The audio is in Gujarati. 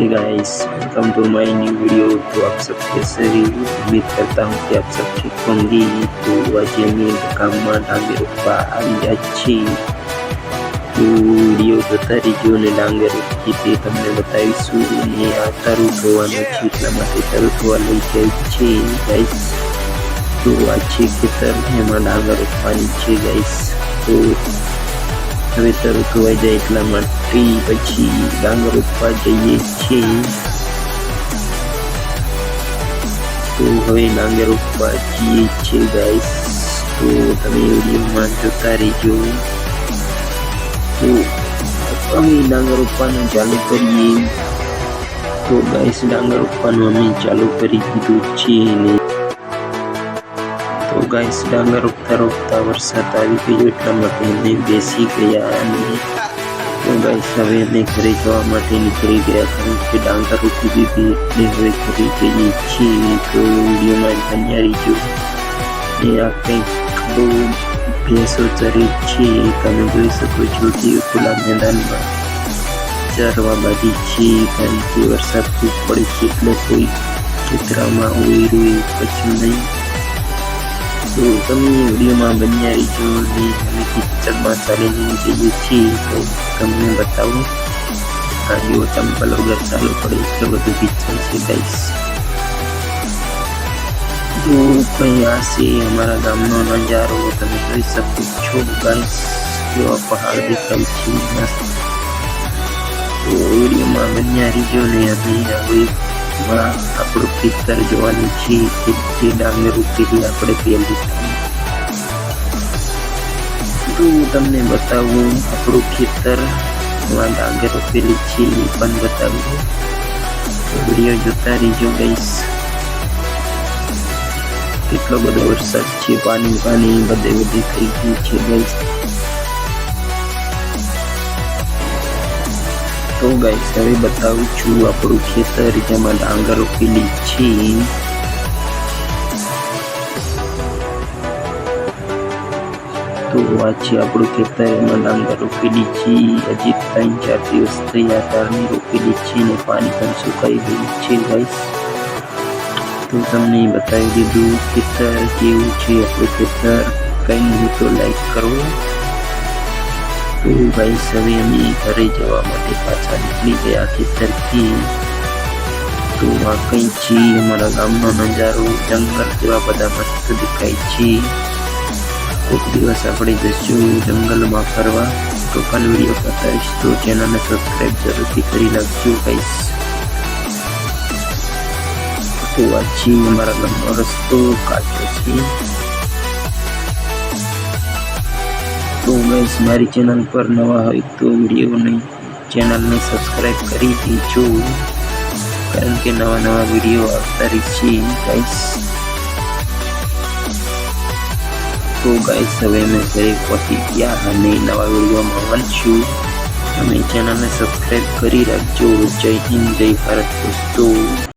hey guys welcome to my new video तो आप सब कैसे हैं उम्मीद करता हूँ कि आप सब ठीक होंगे તો આજે અમે ગામમાં ડાંગર રોપવા આવી રહ્યા છીએ તો વિડીયો જોતા રહીજો અને ડાંગર રોપી તે તમને બતાવીશું અને આ તરું ધોવાનું છે એટલા માટે તરું ધોવા લઈ જાય છે ગાઈસ તો આ છે ખેતર એમાં ડાંગર રોપવાની છે ગાઈસ તો હવે તરું ધોવાઈ જાય એટલા માટે પછી ડાંગર રોપવા જઈએ છીએ. તો હવે ડાંગર રૂપવા જઈએ છીએ ગાઈસ તો તમે વિડીયોમાં જોતા રહેજો. તો અમે ડાંગર રોપવાનું ચાલુ કરીએ. તો ગાઈસ ડાંગર રોપવાનું અમે ચાલુ કરી દીધું છે ગાઈસ, ડાંગર ઉગતા રોકતા વરસાદ આવી ગયો એટલા માટે એને બેસી ગયા અને તો ગાઈસ હવે એને ઘરે જવા માટે નીકળી ગયા કારણ કે ડાંગર ઉગી દીધી એટલે હવે ઘરે જઈએ છીએ. તો વિડીયોમાં બન્યા રહીજો એ આ કંઈક બહુ ભેંસો ચરી છે. તમે જોઈ શકો છો કે ખુલ્લા મેદાનમાં ચરવા બાજી છે કારણ કે વરસાદ ખૂબ પડે છે એટલે કોઈ ખેતરામાં ઉઈ પછી નહીં. તો તમે વિડીયોમાં બન્યા રહીજો અમે કિચનમાં ચાલીને જઈએ છીએ તો તમને બતાવું. કાર્યો જો ચંપલ વગર ચાલુ પડે એટલો બધું કિચન છે ગાઈસ જો કંઈ આ છે અમારા ગામનો નજારો, તમે જોઈ શકો છો ગાઈસ જો આ પહાડ દેખાય છે તો વિડીયોમાં બન્યા રહીજો ને અમે હવે માં આપણું ખેતર જોવાનું છે કે જે ડાંગર ઉકેલી આપણે પહેલી તો તમને બતાવું, આપણું ખેતરમાં ડાંગર રોપેલી છે, એ પણ બતાવું. વીડિયો જોતા રહીજો ગઈશ કેટલો બધો વરસાદ છે, પાણી પાણી બધે બધે થઈ ગયું છે ગઈશ તો ગાઈસ હવે બતાવું છું આપણું ખેતર, જેમાં ડાંગર રોપેલી છે. તો આ છે આપણું ખેતર, એમાં ડાંગર રોપેલી છે. હજી ત્રણ ચાર દિવસ થયા કારણે રોપેલી છે ને પાણી પણ સુકાઈ ગયું છે ગાઈસ તો તમને બતાવી દીધું, ખેતર કેવું છે આપણું ખેતર? કંઈ નહીં તો લાઈક કરો. તો ભાઈ હવે અમે ઘરે જવા માટે પાછા નીકળી ગયા ખેતરથી તો આ કંઈ છે અમારા ગામનો નજારો, જંગલ જેવા બધા મસ્ત દેખાય છે. એક દિવસ આપણે જઈશું જંગલમાં ફરવા. તો કાલ વીડિયો બતાવીશ. તો ચેનલને સબસ્ક્રાઈબ જરૂરથી કરી નાખજો ગાઈસ તો આ છે અમારા ગામનો રસ્તો કાચો છે. તો ગાઈસ, મારી ચેનલ પર નવા હોય તો વિડીયોને ચેનલને સબસ્ક્રાઈબ કરી દેજો. કારણ કે નવા નવા વીડિયો આવતા રહેશે ગાઈસ. તો ગાઈસ, હવે અમે ઘરે પહોંચી ગયા અને નવા વિડીયોમાં મળશું તમે ચેનલને સબસ્ક્રાઈબ કરી રાખજો. જય હિન્દ, જય ભારત, દોસ્તો.